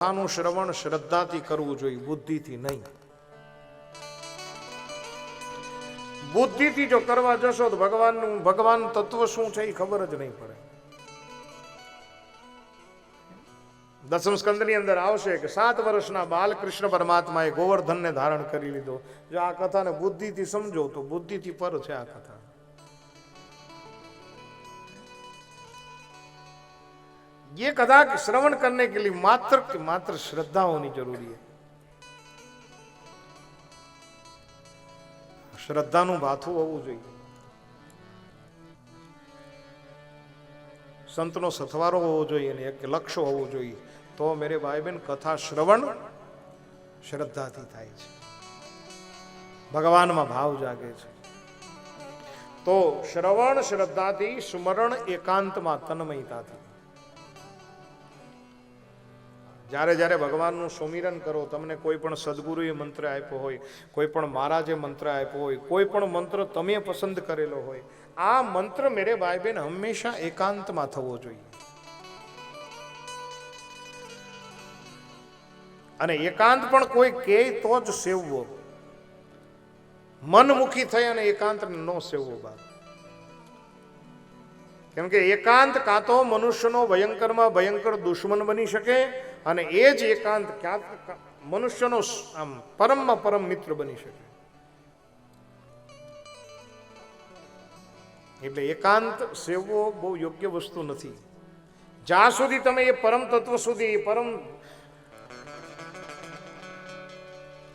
આનું શ્રવણ શ્રદ્ધાથી કરવું જોઈએ, બુદ્ધિથી નહીં. બુદ્ધિથી જો કરવા જશો તો ભગવાનનું, ભગવાન તત્વ શું છે એ ખબર જ નહીં પડે. દસમ સ્કંદની અંદર આવશે કે સાત વર્ષના બાલકૃષ્ણ પરમાત્માએ ગોવર્ધનને ધારણ કરી લીધો. જો આ કથાને બુદ્ધિથી સમજો તો બુદ્ધિથી પર છે આ કથા. ये कथा श्रवण करने के लिए मात्र मात्र श्रद्धा होनी जरूरी है શ્રદ્ધાનું ભાથું હોવું જોઈએ સંતનો સથવારો હોવો જોઈએ અને એક લક્ષ્ય હોવું જોઈએ તો મેરે ભાઈ બહેન કથા શ્રવણ શ્રદ્ધાથી થાય છે ભગવાનમાં ભાવ જાગે છે તો શ્રવણ શ્રદ્ધાથી સ્મરણ એકાંતમાં તન્મયતાથી જ્યારે જ્યારે ભગવાનનું સુમિરન કરો, તમને કોઈ પણ સદગુરુએ મંત્ર આપ્યો હોય, કોઈ પણ મહારાજે મંત્ર આપ્યો હોય, કોઈ પણ મંત્ર તમે પસંદ કરેલો હોય, આ મંત્ર મેરે ભાઈ બહેન હંમેશા એકાંતમાં થવો જોઈએ. અને એકાંત પણ કોઈ કહે તો જ સેવવો. મનમુખી થઈ અને એકાંતને ન સેવવો બાદ કેમ કે એકાંત કાં તો મનુષ્યનો ભયંકરમાં ભયંકર દુશ્મન બની શકે અને એ જ એકાંત ક્યાંક મનુષ્યનો આમ પરમમાં પરમ મિત્ર બની શકે. એટલે એકાંત સેવવો બહુ યોગ્ય વસ્તુ નથી. જ્યાં સુધી તમે એ પરમ તત્વ સુધી પરમ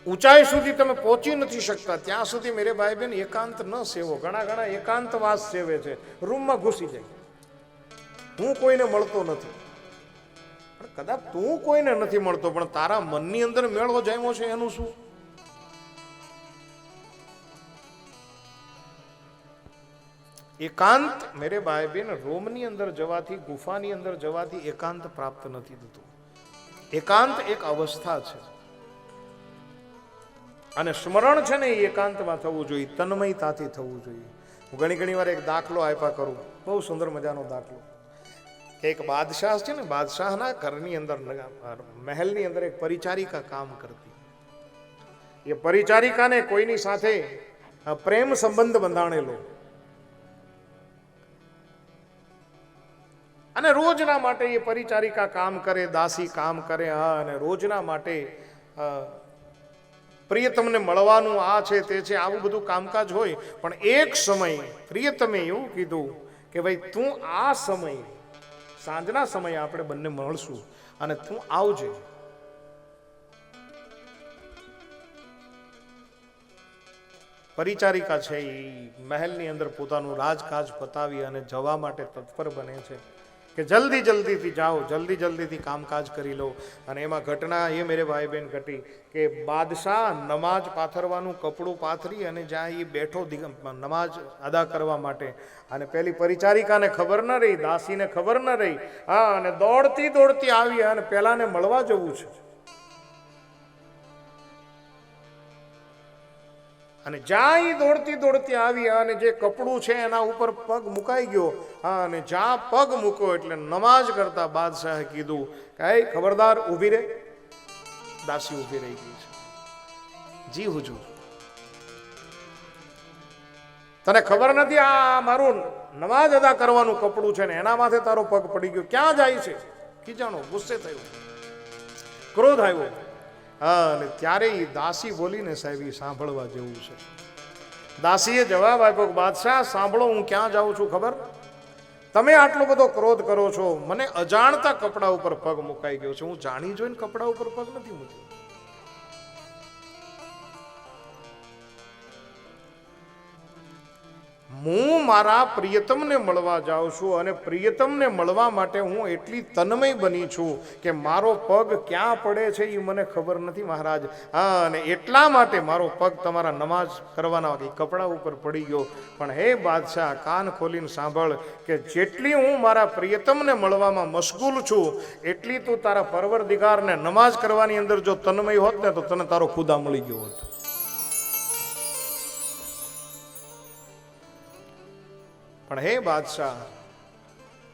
ઊંચાઈ સુધી તમે પહોંચી નથી શકતા, ત્યાં સુધી મેરે ભાઈ બેન એકાંત ન સેવો. ઘણા ઘણા એકાંતવાસ સેવે છે. રૂમમાં ઘૂસી જાય. હું કોઈને મળતો નથી. કદાચ તું કોઈને નથી મળતો, પણ તારા મનની અંદર મેળો જામ્યો છે એનું શું? એકાંત મેરે ભાઈ બેન રોમની અંદર જવાથી, ગુફાની અંદર જવાથી એકાંત પ્રાપ્ત નથી થતું. એકાંત એક અવસ્થા છે. અને સ્મરણ છે ને એ એકાંતમાં થવું જોઈએ, તન્મયતાથી થવું જોઈએ. હું ઘણી ઘણી વાર એક દાખલો આપ્યા કરું. બહુ સુંદર મજાનો દાખલો. એક બાદશાહ છે ને બાદશાહના ઘરની અંદર મહેલની અંદર એક પરિચારિકા કામ કરતી એ પરિચારિકાને કોઈની સાથે પ્રેમ સંબંધ બંધાણેલો અને રોજના માટે એ પરિચારિકા કામ કરે દાસી કામ કરે હા અને રોજના માટે પ્રિયતમને મળવાનું આ છે તે છે આવું બધું કામકાજ હોય, પણ એક સમય, પ્રિયતમે એવું કીધું કે, ભાઈ, તું આ સમય સાંજના સમયે આપણે બંને મળશું અને તું આવજે. પરિચારિકા છે એ મહેલની અંદર પોતાનું રાજકાજ પતાવી અને જવા માટે તત્પર બને છે. કે જલ્દી જલ્દીથી જાઓ, જલ્દી જલ્દીથી કામકાજ કરી લો. અને એમાં ઘટના એ મેરે ભાઈ બહેન ઘટી કે બાદશાહ નમાજ પાથરવાનું કપડું પાથરી અને જ્યાં એ બેઠો નમાજ અદા કરવા માટે. અને પેલી પરિચારિકાને ખબર ન રહી, દાસીને ખબર ન રહી. હા, અને દોડતી દોડતી આવી અને પહેલાંને મળવા જવું છે. અને જ્યાં દોડતી દોડતી આવી અને જે કપડું છે એના ઉપર પગ મુકાઈ ગયો. હા, અને જ્યાં પગ મૂક્યો એટલે નમાજ કરતા બાદશાહે કીધું, કાંઈ ખબરદાર ઊભી રહે દાસી ઊભી રહી ગઈ છે. જી હુજુર. તને ખબર નથી આ મારું નમાજ અદા કરવાનું કપડું છે ને એના માથે તારો પગ પડી ગયો. ક્યાં જાય છે? ખીજાણો, ગુસ્સે થયો. ક્રોધ આવ્યો. હા, અને ત્યારે એ દાસી બોલીને સાહેબ, એ સાંભળવા જેવું છે. દાસીએ જવાબ આપ્યો કે, બાદશાહ, સાંભળો, હું ક્યાં જાઉં છું ખબર? તમે આટલો બધો ક્રોધ કરો છો. મને અજાણતા કપડા ઉપર પગ મુકાઈ ગયો છે. હું જાણી જોઈને કપડા ઉપર પગ નથી મૂક્યો. હું મારા પ્રિયતમને મળવા જાઉં છું અને પ્રિયતમને મળવા માટે હું એટલી તન્મય બની છું કે મારો પગ ક્યાં પડે છે એ મને ખબર નથી, મહારાજ. હા, અને એટલા માટે મારો પગ તમારા નમાજ કરવાના એ કપડાં ઉપર પડી ગયો. પણ હે બાદશાહ, કાન ખોલીને સાંભળ કે જેટલી હું મારા પ્રિયતમને મળવામાં મશગુલ છું, એટલી તું તારા પરવરદિગારને નમાજ કરવાની અંદર જો તન્મય હોત ને તો તને તારો ખુદા મળી ગયો હોત. પણ હે બાદશાહ,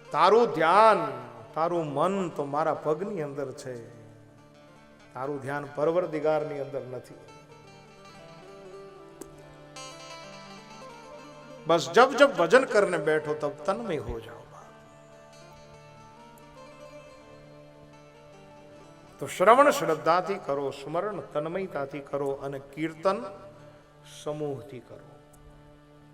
તારું ધ્યાન, તારું મન તો મારા પગની અંદર છે. તારું ધ્યાન પરવર દિગારની અંદર નથી. બસ જબ જબ ભજન કરને બેઠો તબ તન્મય હો જાઓ તો શ્રવણ શ્રદ્ધાથી કરો, સ્મરણ તન્મયતાથી કરો અને કીર્તન સમૂહથી કરો.